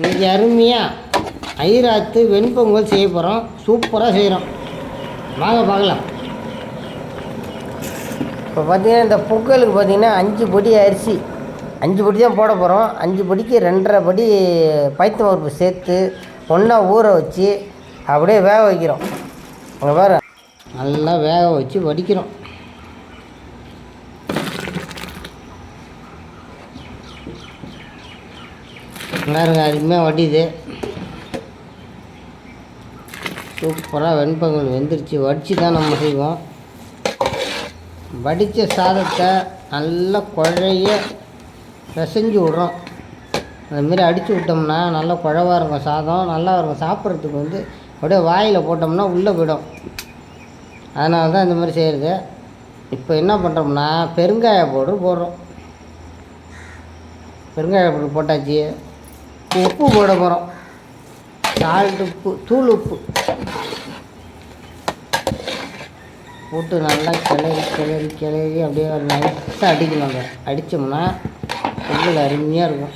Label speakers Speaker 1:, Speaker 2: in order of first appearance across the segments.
Speaker 1: இன்றைக்கி அருமையாக ஐராத்து வெண்பொங்கல் செய்ய போகிறோம் சூப்பராக செய்கிறோம் வாங்க பார்க்கலாம். இப்போ பார்த்திங்கன்னா இந்த பொங்கலுக்கு பார்த்தீங்கன்னா அஞ்சு பொடி அரிசி அஞ்சு பொடி தான் போட போகிறோம் அஞ்சு பொடிக்கு ரெண்டரை படி பைத்தம் பருப்பு சேர்த்து ஒன்றா ஊற வச்சு அப்படியே வேக வைக்கிறோம். அங்கே பாரு. நல்லா வேக வச்சு வடிக்கிறோம். பாருங்க அருமையாக வடியுது. சூப்பராக வெண்பொங்கல் வெந்துருச்சு. வடித்து தான் நம்ம செய்வோம். வடித்த சாதத்தை நல்லா குழைய பிசைஞ்சு விட்றோம். அதுமாரி அடித்து விட்டோம்னா நல்லா குழவாக இருக்கும் சாதம். நல்லா இருக்கும். சாப்பிட்றதுக்கு வந்து அப்படியே வாயில் போட்டோம்னா உள்ளே போயிடும். அதனால தான் இந்த மாதிரி செய்கிறது இப்போ என்ன பண்ணுறோம்னா பெருங்காய பவுடர் போடுறோம். பெருங்காய பவுடர் போட்டாச்சு. உப்பு போட போகிறோம் சால்ட் உப்பு தூள் உப்பு. போட்டு நல்லா கிளறி கிளறி கிளறி அப்படியே ஒரு நைஸாக அடிக்கணுங்க அடித்தோம்னா பொங்கல் அருமையாக இருக்கும்.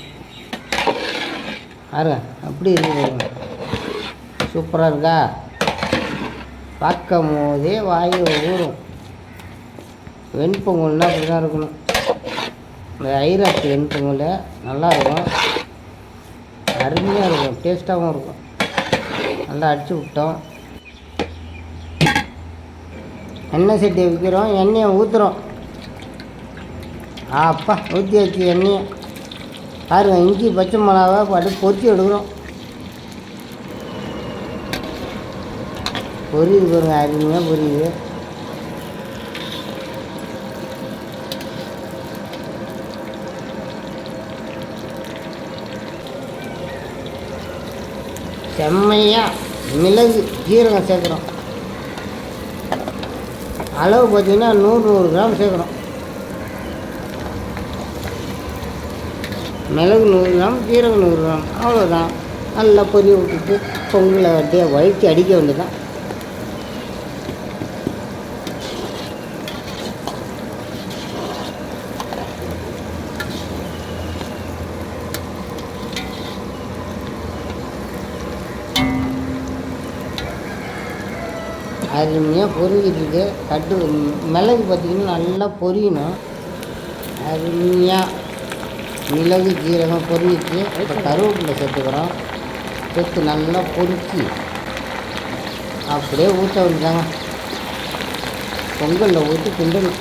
Speaker 1: பாருங்க அப்படி இருக்கு சூப்பராக இருக்கா? பார்க்கும் போதே வாய் ஊறும். வெண்பொங்கல்னால் அப்படி தான் இருக்கணும். இந்த ஐராத்து வெண்பொங்கல் நல்லாயிருக்கும் அருமையாக இருக்கும். டேஸ்ட்டாகவும் இருக்கும். நல்லா அடித்து விட்டோம். எண்ணெய் சட்டியை வைக்கிறோம். எண்ணெயை ஊற்றுறோம் அப்பா ஊற்றி வச்சு எண்ணெயை. பாருங்க இஞ்சி பச்சை மிளகாவை பாட்டு பொத்தி எடுக்கிறோம். பொரியுது பாருங்க அருமையாக பொரியுது. செம்மையாக மிளகு ஜீரகம் சேர்க்குறோம் அளவு பார்த்தீங்கன்னா நூறு நூறு கிராம் சேர்க்குறோம் மிளகு நூறு கிராம் ஜீரகம் நூறு கிராம் அவ்வளோதான் நல்லா பொரிய விட்டுட்டு பொங்கலை அப்படியே வயிற்று அடிக்க வேண்டியதான் அருமையாக பொரிஞ்சிட்டு கட்டு மிளகு பார்த்திங்கன்னா நல்லா பொரியணும். அருமையாக மிளகு ஜீரகம் பொரிஞ்சிச்சு. இப்போ கருவேப்பிலை சேர்த்துக்கிறோம். சேர்த்து நல்லா பொரிச்சு அப்படியே ஊற்ற வேண்டியதாங்க பொங்கலில் ஊற்றி கிண்டணும்.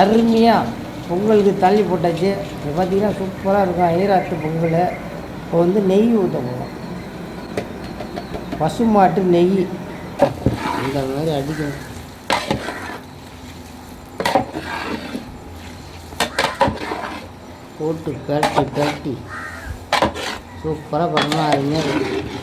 Speaker 1: அருமையாக பொங்கலுக்கு தள்ளி போட்டாச்சு. இப்போ பார்த்தீங்கன்னா சூப்பராக இருக்கும். ஐராத்து பொங்கல். இப்போ வந்து நெய் ஊற்ற போகிறோம் பசுமாட்டு நெய். இந்த மாதிரி அடிக்கணும். போட்டு பரட்டி பரட்டி. சூப்பராக பண்ணலாம் அருமையாக இருக்கும்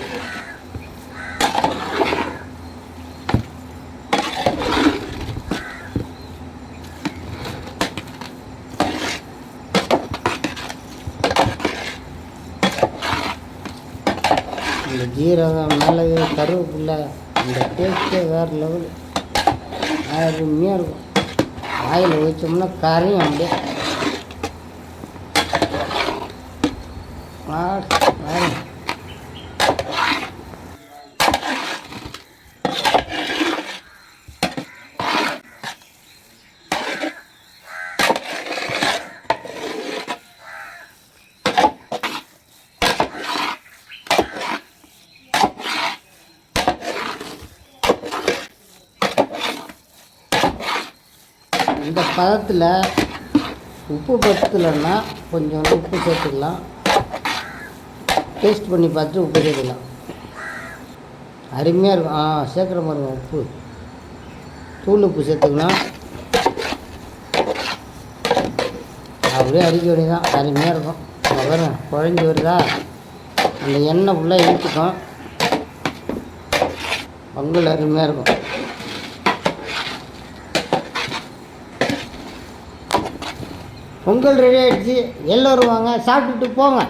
Speaker 1: அந்த ஜீரகம் மிளகு கருவேப்பில்லை. அந்த டேஸ்ட்டே வேறு லெவல் அருமையாக இருக்கும். ஆயில் வச்சோம்னா கரையும் அப்படியே ஆ, பாருங்க. இந்த பதத்தில் உப்பு பத்தலைன்னா கொஞ்சம் உப்பு சேர்த்துக்கலாம். டேஸ்ட் பண்ணி பார்த்து உப்பு சேர்த்துக்கலாம். அருமையாக இருக்கும். ஆ சேர்க்குற பாருங்க உப்பு. தூள் உப்பு சேர்த்துக்கலாம். அப்படியே அடிக்க வேண்டியதான் அருமையாக இருக்கும். பாருங்க குழஞ்சி வருதா? அந்த எண்ணெய் ஃபுல்லாக இழுத்துக்கும். பொங்கல் அருமையாக இருக்கும். பொங்கல் ரெடி ஆகிடுச்சி எல்லோரும் வாங்க சாப்பிட்டுட்டு போங்க.